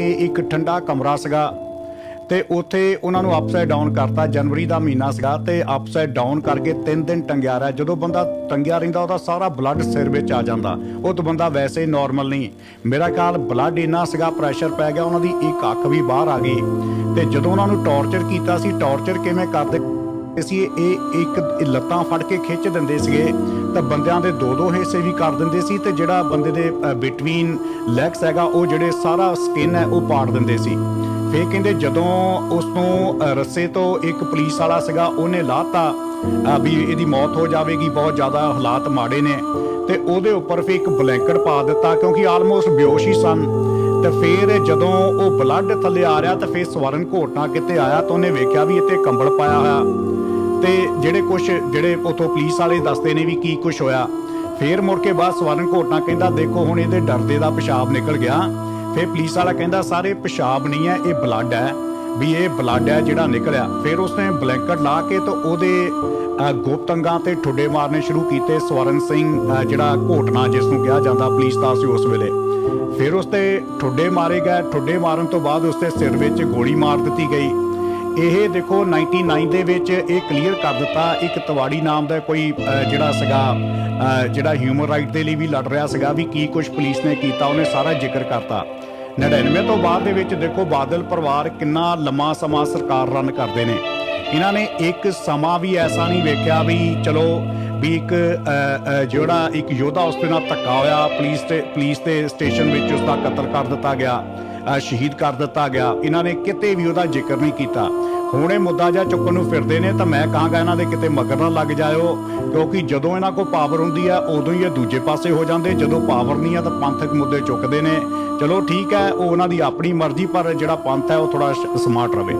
ਕੇ ਇੱਕ ਠੰਡਾ ਕਮਰਾ ਸੀਗਾ ਤੇ ਉੱਥੇ ਉਹਨਾਂ ਨੂੰ ਅਪਸਾਈਡ ਡਾਊਨ ਕਰਤਾ, ਜਨਵਰੀ ਦਾ ਮਹੀਨਾ ਸੀਗਾ ਤੇ ਅਪਸਾਈਡ ਡਾਊਨ ਕਰਕੇ 3 ਦਿਨ ਟੰਗਿਆ ਰਿਹਾ। ਜਦੋਂ ਬੰਦਾ ਟੰਗਿਆ ਰਹਿੰਦਾ, ਉਹਦਾ ਸਾਰਾ ਬਲੱਡ ਸਿਰ ਵਿੱਚ ਆ ਜਾਂਦਾ। ਉਹ ਤਾਂ ਬੰਦਾ ਵੈਸੇ ਹੀ ਨਾਰਮਲ ਨਹੀਂ। ਮੇਰਾ ਖਿਆਲ ਬਲੱਡ ਇੰਨਾ ਸੀਗਾ ਪ੍ਰੈਸ਼ਰ ਪੈ ਗਿਆ, ਉਹਨਾਂ ਦੀ ਇੱਕ ਅੱਖ ਵੀ ਬਾਹਰ ਆ ਗਈ। ਤੇ ਜਦੋਂ ਉਹਨਾਂ ਨੂੰ ਟੌਰਚਰ ਕੀਤਾ ਸੀ ਟੌਰਚਰ ਕਿਵੇਂ ਕਰਦੇ ਸੀ ਇਹ ਇੱਕ ਲੱਤਾਂ ਫੜ ਕੇ ਖਿੱਚ ਦਿੰਦੇ ਸੀਗੇ ਤਾਂ ਬੰਦਿਆਂ ਦੇ ਦੋ ਦੋ ਹਿੱਸੇ ਵੀ ਕਰ ਦਿੰਦੇ ਸੀ ਤੇ ਜਿਹੜਾ ਬੰਦੇ ਦੇ ਬਿਟਵੀਨ ਲੈਗਸ ਹੈਗਾ ਉਹ ਜਿਹੜੇ ਸਾਰਾ ਸਕਿਨ ਹੈ ਉਹ ਪਾੜ ਦਿੰਦੇ ਸੀ। ਫੇਰ ਕਹਿੰਦੇ ਜਦੋਂ ਉਸ ਨੂੰ ਰੱਸੇ ਤੋਂ ਇੱਕ ਪੁਲਿਸ ਵਾਲਾ ਸੀਗਾ ਉਹਨੇ ਲਾਤਾ ਅ, ਵੀ ਇਹਦੀ ਮੌਤ ਹੋ ਜਾਵੇਗੀ ਬਹੁਤ ਜ਼ਿਆਦਾ ਹਾਲਾਤ ਮਾੜੇ ਨੇ। ਤੇ ਉਹਦੇ ਉੱਪਰ ਫੇ ਇੱਕ ਬਲੈਂਕਟ ਪਾ ਦਿੱਤਾ ਕਿਉਂਕਿ ਆਲਮੋਸਟ ਬੇਹੋਸ਼ ਹੀ ਸਨ। ਤੇ ਫੇਰ ਜਦੋਂ ਉਹ ਬਲੱਡ ਥੱਲੇ ਆ ਰਿਹਾ ਤਾਂ ਫੇਰ ਸਵਰਨ ਘੋਟਣਾ ਕਿਤੇ ਆਇਆ ਤਾਂ ਉਹਨੇ ਵੇਖਿਆ ਵੀ ਇੱਥੇ ਕੰਬਲ ਪਾਇਆ ਹੋਇਆ। ਤੇ ਜਿਹੜੇ ਕੁਝ ਜਿਹੜੇ ਉਥੋਂ ਪੁਲਿਸ ਵਾਲੇ ਦੱਸਦੇ ਨੇ ਵੀ ਕੀ ਕੁਝ ਹੋਇਆ ਫੇਰ ਮੁੜ ਕੇ ਬਾਅਦ ਸਵਰਨ ਘੋਟਣਾ ਕਹਿੰਦਾ ਦੇਖੋ ਹੁਣ ਇਹਦੇ ਡਰਦੇ ਦਾ ਪਿਸ਼ਾਬ ਨਿਕਲ ਗਿਆ। ਫੇਰ ਪੁਲਿਸ ਵਾਲਾ ਕਹਿੰਦਾ ਸਾਰੇ ਪਿਸ਼ਾਬ ਨਹੀਂ ਹੈ ਇਹ ਬਲੱਡ ਹੈ ਵੀ ਇਹ ਬਲੱਡ ਹੈ ਜਿਹੜਾ ਨਿਕਲਿਆ। ਫਿਰ ਉਸਨੇ ਬਲੈਂਕਟ ਲਾ ਕੇ ਤੇ ਉਹਦੇ ਅ, ਗੁਪਤ ਅੰਗਾਂ ਤੇ ਠੁੱਡੇ ਮਾਰਨੇ ਸ਼ੁਰੂ ਕੀਤੇ ਸਵਰਨ ਸਿੰਘ ਜਿਹੜਾ ਘੋਟਣਾ ਜਿਸ ਨੂੰ ਕਿਹਾ ਜਾਂਦਾ ਪੁਲਿਸ ਦਾ ਸੀ ਉਸ ਵੇਲੇ। ਫਿਰ ਉਸ ਤੇ ਠੁੱਡੇ ਮਾਰੇ ਗਏ। ਠੁੱਡੇ ਮਾਰਨ ਤੋਂ ਬਾਅਦ ਉਸ ਦੇ ਸਿਰ ਵਿੱਚ ਗੋਲੀ ਮਾਰ ਦਿੱਤੀ ਗਈ। ਇਹ ਦੇਖੋ 99 ਦੇ ਵਿੱਚ ਇਹ ਕਲੀਅਰ ਕਰ ਦਿੱਤਾ। ਇੱਕ ਤਵਾੜੀ ਨਾਮ ਦਾ ਕੋਈ ਜਿਹੜਾ ਸੀਗਾ ਜਿਹੜਾ ਹਿਊਮਨ ਰਾਈਟ ਦੇ ਲਈ ਵੀ ਲੜ ਰਿਹਾ ਸੀਗਾ, ਵੀ ਕੀ ਕੁਝ ਪੁਲਿਸ ਨੇ ਕੀਤਾ, ਉਹਨੇ ਸਾਰਾ ਜ਼ਿਕਰ ਕਰਤਾ। 99 ਤੋਂ ਬਾਅਦ ਦੇ ਵਿੱਚ ਦੇਖੋ ਬਾਦਲ ਪਰਿਵਾਰ ਕਿੰਨਾ ਲੰਮਾ ਸਮਾਂ ਸਰਕਾਰ ਰਨ ਕਰਦੇ ਨੇ। ਇਹਨਾਂ ਨੇ ਇੱਕ ਸਮਾਂ ਵੀ ਐਸਾ ਨਹੀਂ ਵੇਖਿਆ ਵੀ ਚਲੋ ਵੀ ਇੱਕ ਜਿਹੜਾ ਇੱਕ ਯੋਧਾ ਉਸ ਦੇ ਨਾਲ ਧੱਕਾ ਹੋਇਆ, ਪੁਲਿਸ ਤੇ, ਪੁਲਿਸ ਦੇ ਸਟੇਸ਼ਨ ਵਿੱਚ ਉਸ ਦਾ ਕਤਲ ਕਰ ਦਿੱਤਾ ਗਿਆ ਸ਼ਹੀਦ ਕਰ ਦਿੱਤਾ ਗਿਆ। ਇਹਨਾਂ ਨੇ ਕਿਤੇ ਵੀ ਉਹਦਾ ਜ਼ਿਕਰ ਨਹੀਂ ਕੀਤਾ। ਹੁਣ ਇਹ ਮੁੱਦਾ ਜਾਂ ਚੁੱਕਣ ਨੂੰ ਫਿਰਦੇ ਨੇ, ਤਾਂ ਮੈਂ ਕਹਾਂਗਾ ਇਹਨਾਂ ਦੇ ਕਿਤੇ ਮਗਰ ਨਾ ਲੱਗ ਜਾਇਓ, ਕਿਉਂਕਿ ਜਦੋਂ ਇਹਨਾਂ ਕੋਲ ਪਾਵਰ ਹੁੰਦੀ ਆ, ਉਦੋਂ ਹੀ ਇਹ ਦੂਜੇ ਪਾਸੇ ਹੋ ਜਾਂਦੇ। ਜਦੋਂ ਪਾਵਰ ਨਹੀਂ ਆ, ਤਾਂ ਪੰਥਕ ਮੁੱਦੇ ਚੁੱਕਦੇ ਨੇ। ਚਲੋ ਠੀਕ ਹੈ, ਉਹ ਉਹਨਾਂ ਦੀ ਆਪਣੀ ਮਰਜ਼ੀ, ਪਰ ਜਿਹੜਾ ਪੰਥ ਹੈ, ਉਹ ਥੋੜਾ ਸਮਾਰਟ ਰਵੇ।